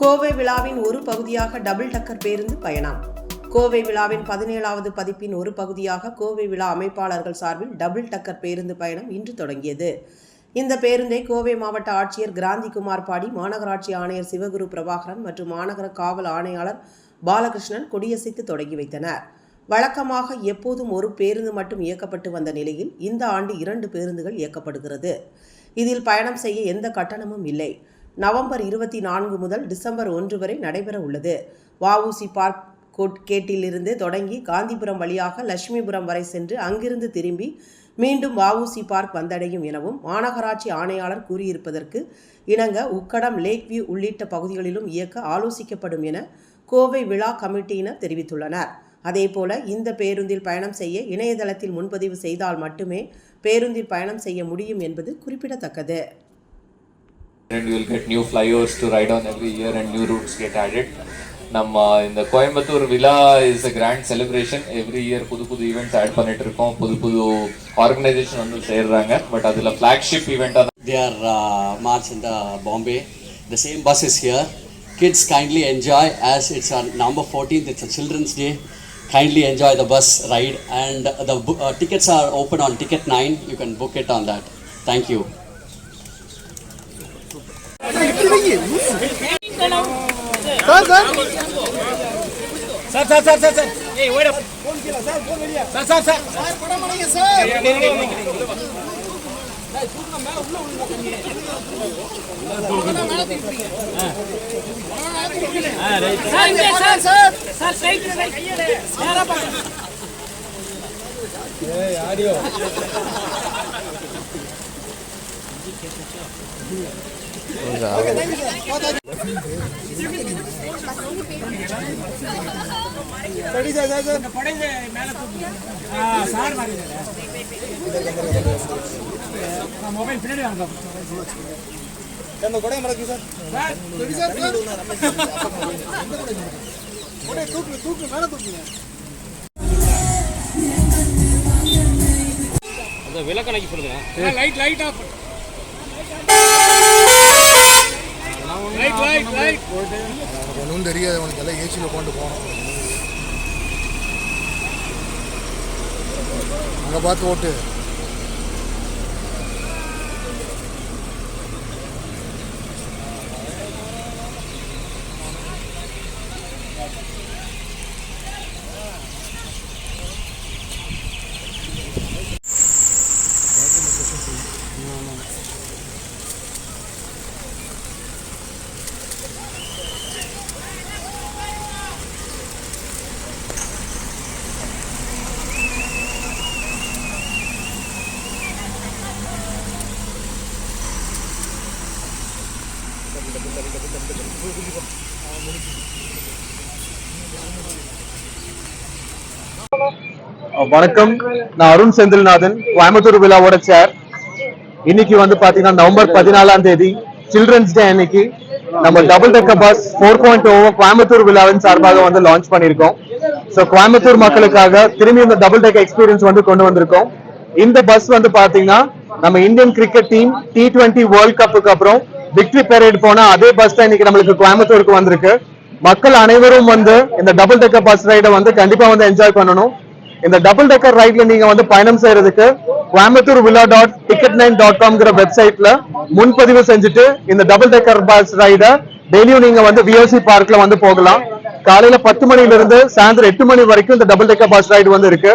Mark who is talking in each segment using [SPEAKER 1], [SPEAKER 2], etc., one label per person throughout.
[SPEAKER 1] கோவை விழாவின் ஒரு பகுதியாக டபுள் டக்கர் பேருந்து பயணம். கோவை விழாவின் பதினேழாவது பதிப்பின் ஒரு பகுதியாக கோவை விழா அமைப்பாளர்கள் சார்பில் டபுள் டக்கர் பேருந்து பயணம் இன்று தொடங்கியது. இந்த பேருந்தை கோவை மாவட்ட ஆட்சியர் கிராந்திகுமார் பாடி மாநகராட்சி ஆணையர் சிவகுரு பிரபாகரன் மற்றும் மாநகர காவல் ஆணையாளர் பாலகிருஷ்ணன் கொடியசைத்து தொடங்கி வைத்தனர். வழக்கமாக எப்போதும் ஒரு பேருந்து மட்டும் இயக்கப்பட்டு வந்த நிலையில் இந்த ஆண்டு இரண்டு பேருந்துகள் இயக்கப்படுகிறது. இதில் பயணம் செய்ய எந்த கட்டணமும் இல்லை. நவம்பர் இருபத்தி நான்கு முதல் டிசம்பர் ஒன்று வரை நடைபெற உள்ளது. வஉசி பார்க் கோட் கேட்டிலிருந்து தொடங்கி காந்திபுரம் வழியாக லட்சுமிபுரம் வரை சென்று அங்கிருந்து திரும்பி மீண்டும் வஉசி பார்க் வந்தடையும் எனவும் மாநகராட்சி ஆணையாளர் கூறியிருப்பதற்கு இணங்க உக்கடம் லேக் வியூ உள்ளிட்ட பகுதிகளிலும் இயக்க ஆலோசிக்கப்படும் என கோவை விழா கமிட்டியினர் தெரிவித்துள்ளனர். அதேபோல இந்த பேருந்தில் பயணம் செய்ய இணையதளத்தில் முன்பதிவு செய்தால் மட்டுமே பேருந்தில் பயணம் செய்ய முடியும் என்பது குறிப்பிடத்தக்கது.
[SPEAKER 2] And you will get new flyovers to ride on every year and new routes get added நம்ம இந்த கோயம்புத்தூர் விழா is a grand celebration every year புது புது ஈவெண்ட்ஸ் ஆட் பண்ணிட்டு இருக்கோம் புது புது ஆர்கனைசேஷன் வந்து சேர்றாங்க பட் அதில் ஃப்ளாக்ஷிப் ஈவெண்ட்டாக
[SPEAKER 3] தே ஆர் மார்ச் இந்த Bombay the same bus is here kids kindly enjoy as it's our November fourteenth it's children's day kindly enjoy the bus ride and the uh, tickets are open on ticket 9 you can book it on that sir sir.
[SPEAKER 4] Sir sir sir sir sir. ஏய் ஓட phone கீழ sir phone வெளிய sir sir. Sir sir கூட மணிங்க sir டேய் சூட்னா மேல உள்ள உள்ள கண்ணு ஆ right sir sir sir sir right right கையில நேரா பாருங்க ஏய் audio
[SPEAKER 2] okay thank you sir.
[SPEAKER 4] Mobile பின்னாடி வாங்க.
[SPEAKER 5] நம்ம கொடை சரி?
[SPEAKER 4] சார்
[SPEAKER 5] கொடை தூக்கு தூக்கு மேலே தூக்குங்க.
[SPEAKER 4] அந்த விளக்கணைக்கு சொல்லுங்க. Light light off light light light
[SPEAKER 5] ஒன்றும் தெரியாது உனக்கு எல்லாம் ஏசியில் கொண்டு போகணும். அங்கே பார்த்து ஓட்டு.
[SPEAKER 6] வணக்கம். நான் அருண் செந்தில்நாதன் கோயம்புத்தூர் விழாவோட சேர் இன்னைக்கு வந்து பாத்தீங்கன்னா நவம்பர் பதினாலாம் தேதி சில்ட்ரன்ஸ் டே அன்னைக்கு நம்ம double டெக்க bus four point O Coimbatore விழாவின் சார்பாக வந்து லான்ச் பண்ணிருக்கோம் ஸோ கோயம்புத்தூர் மக்களுக்காக திரும்பி இந்த டபுள் டெக் எக்ஸ்பீரியன்ஸ் வந்து கொண்டு வந்திருக்கோம். இந்த பஸ் வந்து பாத்தீங்கன்னா நம்ம Indian cricket team T twenty world கப்புக்கு அப்புறம் விக்டரி பெரேட் போன அதே பஸ் தான் இன்னைக்கு நம்மளுக்கு கோயம்புத்தூருக்கு வந்திருக்கு. மக்கள் அனைவரும் வந்து இந்த டபுள் டெக்கர் பஸ் ரைடை வந்து கண்டிப்பா வந்து என்ஜாய் பண்ணணும். இந்த டபுள் டெக்கர் ரைட்ல நீங்க வந்து பயணம் செய்யறதுக்கு Coimbatore Vizha dot ticket nine dot காம்ங்கிற வெப்சைட்ல முன்பதிவு செஞ்சுட்டு இந்த டபுள் டெக்கர் பஸ் ரைடை டெய்லியும் நீங்க வந்து விஓசி பார்க்ல வந்து போகலாம். காலையில பத்து மணில இருந்து சாயந்தரம் எட்டு மணி வரைக்கும் இந்த டபுள் டெக்கர் பஸ் ரைடு வந்து இருக்கு.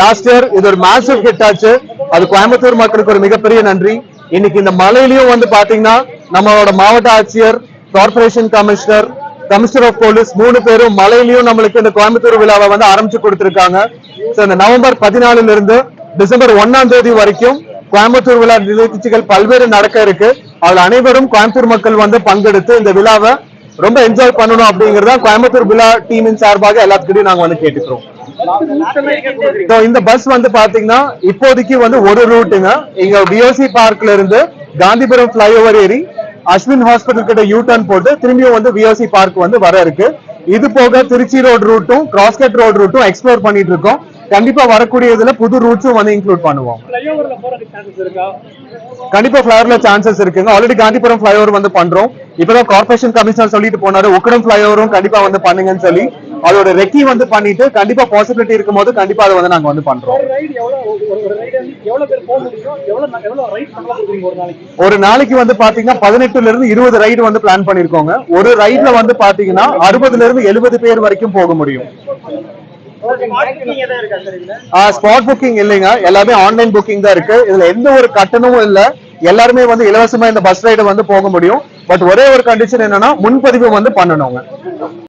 [SPEAKER 6] லாஸ்ட் இயர் இது ஒரு மேசிவ் ஹிட் ஆச்சு. அது கோயம்புத்தூர் மக்களுக்கு ஒரு மிகப்பெரிய நன்றி. இன்னைக்கு இந்த மலையிலயும் வந்து பாத்தீங்கன்னா நம்மளோட மாவட்ட ஆட்சியர் corporation commissioner commissioner of police மூணு பேரும் மலையிலயும் நம்மளுக்கு இந்த கோயம்புத்தூர் விழாவை வந்து ஆரம்பிச்சு கொடுத்திருக்காங்க. இந்த நவம்பர் பதினாலுல இருந்து டிசம்பர் ஒன்னாம் தேதி வரைக்கும் கோயம்புத்தூர் விழா நிகழ்ச்சிகள் பல்வேறு நடக்க இருக்கு. அவள் அனைவரும் கோயம்புத்தூர் மக்கள் வந்து பங்கெடுத்து இந்த விழாவை ரொம்ப என்ஜாய் பண்ணணும் அப்படிங்கறத கோயம்புத்தூர் விழா டீமின் சார்பாக எல்லாத்துக்கிட்டையும் நாங்க வந்து கேட்டுக்கிறோம். இந்த பஸ் வந்து பாத்தீங்கன்னா இப்போதைக்கு வந்து ஒரு ரூட்டுங்க இங்க பிஓசி பார்க்ல இருந்து காந்திபுரம் பிளைஓவர் ஏறி அஸ்வின் ஹாஸ்பிட்டல் கிட்ட யூ டர்ன் போட்டு திரும்பியும் வந்து விஓசி பார்க் வந்து வர இருக்கு. இது போக திருச்சி ரோட் ரூட்டும் கிராஸ்கட் ரோட் ரூட்டும் எக்ஸ்ப்ளோர் பண்ணிட்டு இருக்கோம். கண்டிப்பா வரக்கூடியதுல புது ரூட்ஸும் வந்து இன்க்ளூட் பண்ணுவோம். கண்டிப்பா ஃபிளைஓவர்ல சான்சஸ் இருக்குங்க. ஆல்ரெடி காந்திபுரம் ஃபிளைஓவர் வந்து பண்றோம். இப்பதான் கார்பரேஷன் கமிஷனர் சொல்லிட்டு போனாரு உக்கடம் ஃபிளைஓவரும் கண்டிப்பா வந்து பண்ணுங்கன்னு சொல்லி. அதோட ரெக்கி வந்து பண்ணிட்டு கண்டிப்பா பாசிபிலிட்டி இருக்கும் போது கண்டிப்பா அதை வந்து நாங்க வந்து பண்றோம். ஒரு நாளைக்கு? வந்து பாத்தீங்கன்னா பதினெட்டுல இருந்து இருபது ரைடு வந்து பிளான் பண்ணிருக்கோங்க. ஒரு ரைட்ல வந்து பாத்தீங்கன்னா அறுபதுல இருந்து எழுபது பேர் வரைக்கும் போக முடியும். ஸ்பாட் புக்கிங் இல்லைங்க. எல்லாமே ஆன்லைன் புக்கிங் தான் இருக்கு. இதுல எந்த ஒரு கட்டணமும் இல்ல. எல்லாருமே வந்து இலவசமா இந்த பஸ் ரைடு வந்து போக முடியும். பட் ஒரே ஒரு கண்டிஷன் என்னன்னா முன்பதிவு வந்து பண்ணணுங்க.